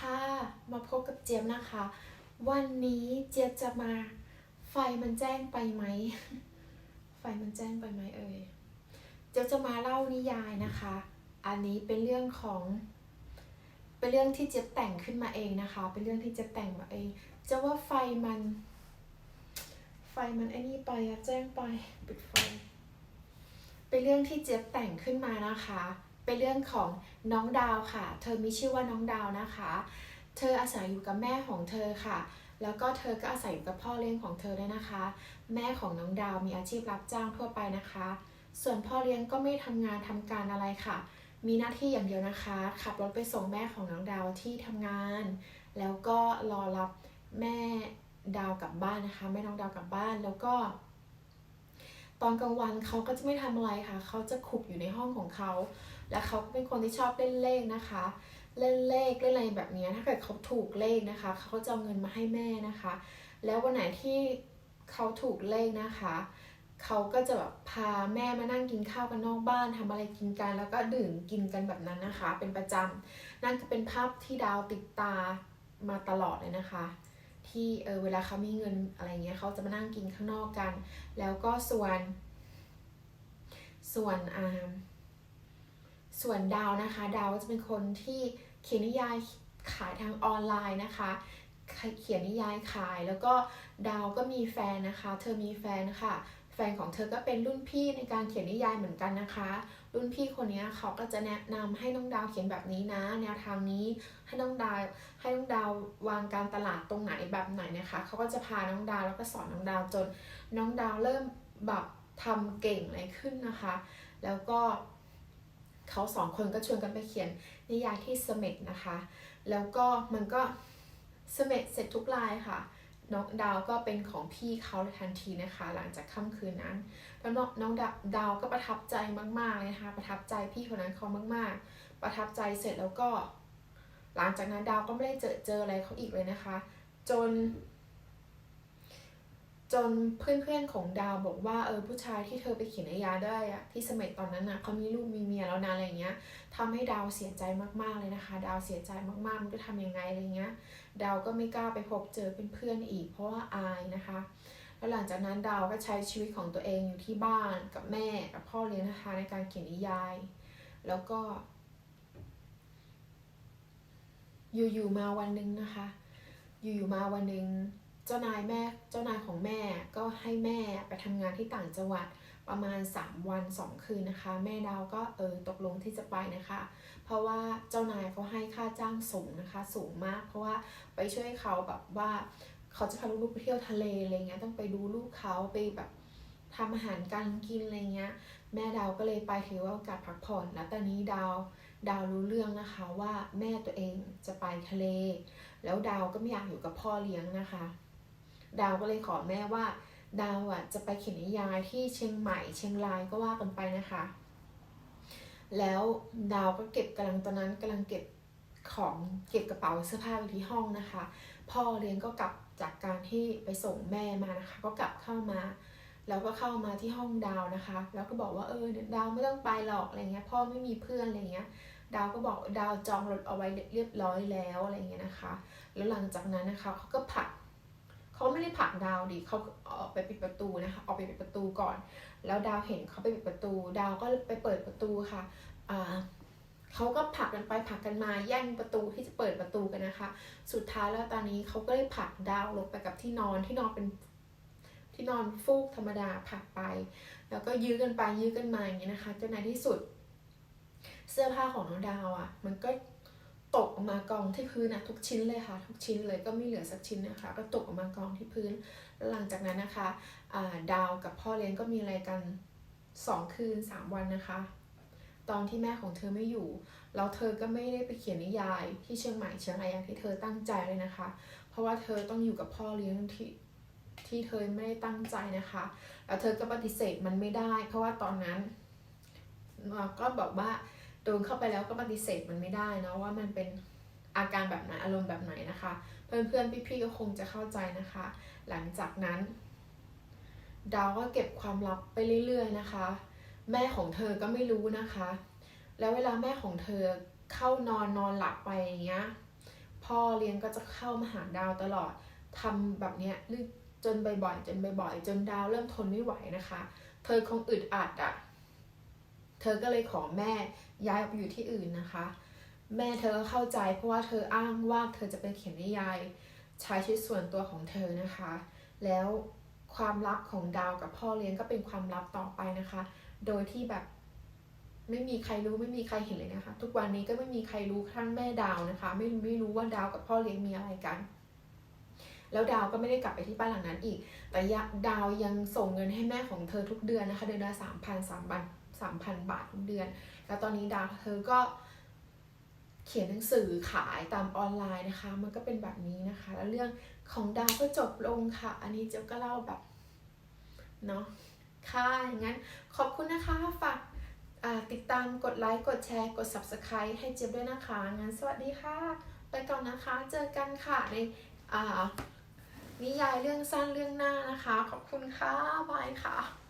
ค่ะ มาพบกับเจี๊ยบนะคะ วันนี้เจี๊ยบจะมา ไฟมันแจ้งไปไหม ไฟมันแจ้งไปไหมเอ่ย เจี๊ยบจะมาเล่านิยายนะคะ อันนี้เป็นเรื่องของ เป็นเรื่องที่เจี๊ยบแต่งขึ้นมาเองนะคะ เป็นเรื่องที่เจี๊ยบแต่งมาเอง จะว่าไฟมัน ไฟมันไอ้นี่ไปอะแจ้งไปปิดไฟ เป็นเรื่องที่เจี๊ยบแต่งขึ้นมานะคะ เป็นเรื่องของน้องดาวค่ะ เธอมีชื่อว่าน้องดาวนะคะ เธออาศัยอยู่กับแม่ของเธอค่ะ แล้วก็เธอก็อาศัยอยู่กับพ่อเลี้ยงของเธอด้วยนะคะ แม่ของน้องดาวมีอาชีพรับจ้างทั่วไปนะคะ ส่วนพ่อเลี้ยงก็ไม่ทำงานทำการอะไรค่ะ มีหน้าที่อย่างเดียวนะคะ ขับรถไปส่งแม่ของน้องดาวที่ทำงาน แล้วก็รอรับแม่ดาวกลับบ้านนะคะ แม่น้องดาวกลับบ้านแล้วก็ ตอนกลางวันเขาก็จะไม่ทำอะไรค่ะ เขาจะขุกอยู่ในห้องของเขา และเขาก็เป็นคนที่ชอบเล่นเลขนะคะ เล่นเลขเล่นอะไรแบบนี้ ถ้าเกิดเขาถูกเลขนะคะ เขาก็จะเอาเงินมาให้แม่นะคะ แล้ววันไหนที่เขาถูกเลขนะคะ เขาก็จะแบบพาแม่มานั่งกินข้าวกันนอกบ้านทำอะไรกินกัน แล้วก็ดื่มกินกันแบบนั้นนะคะ เป็นประจำนั่นก็เป็นภาพที่ดาวติดตามาตลอดเลยนะคะ ที่เออเวลาเขามีเงินอะไรเงี้ยเขาจะมานั่งกินข้างนอกกัน แล้วก็ส่วน ส่วนอ่าส่วนดาวนะคะ ดาวจะเป็นคนที่เขียนนิยายขายทางออนไลน์นะคะ เขียนนิยายขายแล้วก็ดาวก็มีแฟนนะคะ เธอมีแฟนค่ะ แฟนของเธอก็เป็นรุ่นพี่ในการเขียนนิยายเหมือนกันนะคะ รุ่นพี่คนนี้เขาก็จะแนะนำให้น้องดาวเขียนแบบนี้นะ แนวทางนี้ให้น้องดาวให้น้องดาววางการตลาดตรงไหนแบบไหนนะคะ เขาก็จะพาน้องดาวแล้วก็สอนน้องดาวจน น้องดาวเริ่มแบบทำเก่งอะไรขึ้นนะคะ แล้วก็เขาสองคนก็ชวนกันไปเขียนนิยายที่เสม็ดนะคะ แล้วก็มันก็เสม็ดเสร็จทุกลายค่ะ น้องดาวก็เป็นของพี่เขาทันทีนะคะ หลังจากค่ำคืนนั้นแล้วน้องดาวดาวก็ประทับใจมากๆเลยนะคะ ประทับใจพี่คนนั้นเขามาก ๆ ประทับใจเสร็จแล้วก็ หลังจากนั้นดาวก็ไม่ได้เจอเจออะไรเขาอีกเลยนะคะ จน จนเพื่อนๆของดาวบอกว่าเออผู้ชายที่เธอไปเขียนนิยายได้อะที่สม็ดตอนนั้นอะเขามีลูกมีเมียแล้วนะอะไรเงี้ยทำให้ดาวเสียใจมากๆเลยนะคะ ดาวเสียใจมากๆมันจะทำยังไงอะไรเงี้ย ดาวก็ไม่กล้าไปพบเจอเพื่อนๆอีก เพราะว่าอายนะคะ แล้วหลังจากนั้นดาวก็ใช้ชีวิตของตัวเองอยู่ที่บ้านกับแม่กับพ่อเลี้ยงนะคะในการเขียนนิยาย แล้วก็ อยู่ๆมาวันหนึ่งนะคะ อยู่ๆมาวันหนึ่ง จ้านายแม่เจ้านายของแม่ก็ให้แม่ไปทำงานที่ต่างจังหวัดประมาณ 3 วัน 2 คืนนะคะ แม่ดาวก็เออตกลงที่จะไปนะคะ เพราะว่าเจ้านายเขาให้ค่าจ้างสูงนะคะ สูงมาก เพราะว่าไปช่วยเขาแบบว่าเขาจะพาลูกๆไปเที่ยวทะเลอะไรเงี้ยต้องไปดูลูกเขาไปแบบทำอาหารการกินอะไรเงี้ย แม่ดาวก็เลยไปถือว่าโอกาสพักผ่อนแล้วตอนนี้ดาวดาวรู้เรื่องนะคะว่าแม่ตัวเองจะไปทะเล แล้วดาวก็ไม่อยากอยู่กับพ่อเลี้ยงนะคะ ดาวก็เลยขอแม่ว่า ดาวอะจะไปเขียนนิยายที่เชียงใหม่เชียงรายก็ว่ากันไปนะคะ แล้วดาวก็เก็บกำลังตอนนั้นกำลังเก็บของเก็บกระเป๋าเสื้อผ้าไว้ที่ห้องนะคะ พ่อเลี้ยงก็กลับจากการที่ไปส่งแม่มานะคะ ก็กลับเข้ามา แล้วก็เข้ามาที่ห้องดาวนะคะ แล้วก็บอกว่าเออเดี๋ยวดาวไม่ต้องไปหรอกอะไรเงี้ยพ่อไม่มีเพื่อนอะไรเงี้ยดาวก็บอกดาวจองรถเอาไว้เรียบร้อยแล้วอะไรเงี้ยนะคะ แล้วหลังจากนั้นนะคะเขาก็ผลัก เขาไม่ได้ผลักดาวดิเขาออกไปปิดประตูนะคะออกไปปิดประตูก่อน แล้วดาวเห็นเขาไปปิดประตู ดาวก็ไปเปิดประตูค่ะอ่าเขาก็ผลักกันไปผลักกันมาแย่งประตูที่จะเปิดประตูกันนะคะ สุดท้ายแล้วตอนนี้เขาก็เลยผลักดาวลงไปกับที่นอนที่นอนเป็นที่นอนฟูกธรรมดาผลักไป แล้วก็ยื้อกันไปยื้อกันมาอย่างเงี้ยนะคะจนในที่สุด เสื้อผ้าของน้องดาวอะ มันก็ ตกออกมากองที่พื้นนะทุกชิ้นเลยค่ะ ทุกชิ้นเลยก็ไม่เหลือสักชิ้นนะคะ ก็ตกออกมากองที่พื้นแล้วหลังจากนั้นนะคะดาวกับพ่อเลี้ยงก็มีอะไรกันสองคืนสามวันนะคะ ตอนที่แม่ของเธอไม่อยู่แล้วเธอก็ไม่ได้ไปเขียนนิยายที่เชียงใหม่เชียงรายอย่างที่เธอตั้งใจเลยนะคะ เพราะว่าเธอต้องอยู่กับพ่อเลี้ยงที่ที่เธอไม่ได้ตั้งใจนะคะ แล้วเธอก็ปฏิเสธมันไม่ได้ เพราะว่าตอนนั้นเราก็บอกว่า โดนเข้าไปแล้วก็ปฏิเสธมันไม่ได้นะว่ามันเป็นอาการแบบไหนอารมณ์แบบไหนนะคะ เพื่อนๆพี่ๆก็คงจะเข้าใจนะคะ หลังจากนั้น ดาวก็เก็บความลับไปเรื่อยๆนะคะ แม่ของเธอก็ไม่รู้นะคะ แล้วเวลาแม่ของเธอเข้านอนนอนหลับไปอย่างเงี้ยพ่อเลี้ยงก็จะเข้ามาหาดาวตลอดทำแบบเนี้ยจนบ่อยๆจนบ่อยๆจนดาวเริ่มทนไม่ไหวนะคะ เธอคงอึดอัดอะ่ะ เธอก็เลยขอแม่ย้ายออกไปอยู่ที่อื่นนะคะ แม่เธอเข้าใจเพราะว่าเธออ้างว่าเธอจะเป็นเขียนนิยายใช้ชีวิตส่วนตัวของเธอนะคะ แล้วความลับของดาวกับพ่อเลี้ยงก็เป็นความลับต่อไปนะคะ โดยที่แบบไม่มีใครรู้ไม่มีใครเห็นเลยนะคะ ทุกวันนี้ก็ไม่มีใครรู้ทั้งแม่ดาวนะคะ ไม่ไม่รู้ว่าดาวกับพ่อเลี้ยงมีอะไรกัน แล้วดาวก็ไม่ได้กลับไปที่บ้านหลังนั้นอีก แต่ดาวยังส่งเงินให้แม่ของเธอทุกเดือนนะคะ เดือนละสามพันสามพัน สามพันบาททุกเดือน แล้วตอนนี้ดาวเธอก็เขียนหนังสือขายตามออนไลน์นะคะ มันก็เป็นแบบนี้นะคะ แล้วเรื่องของดาวก็จบลงค่ะ อันนี้เจ๊ยบก็เล่าแบบเนาะค่ะอย่างนั้นขอบคุณนะคะฝากติดตามกดไลค์กดแชร์ กด subscribe ให้เจี๊ยบด้วยนะคะ งั้นสวัสดีค่ะ ไปก่อนนะคะ เจอกันค่ะในนิยายเรื่องสั้นเรื่องหน้านะคะ ขอบคุณค่ะ บายค่ะ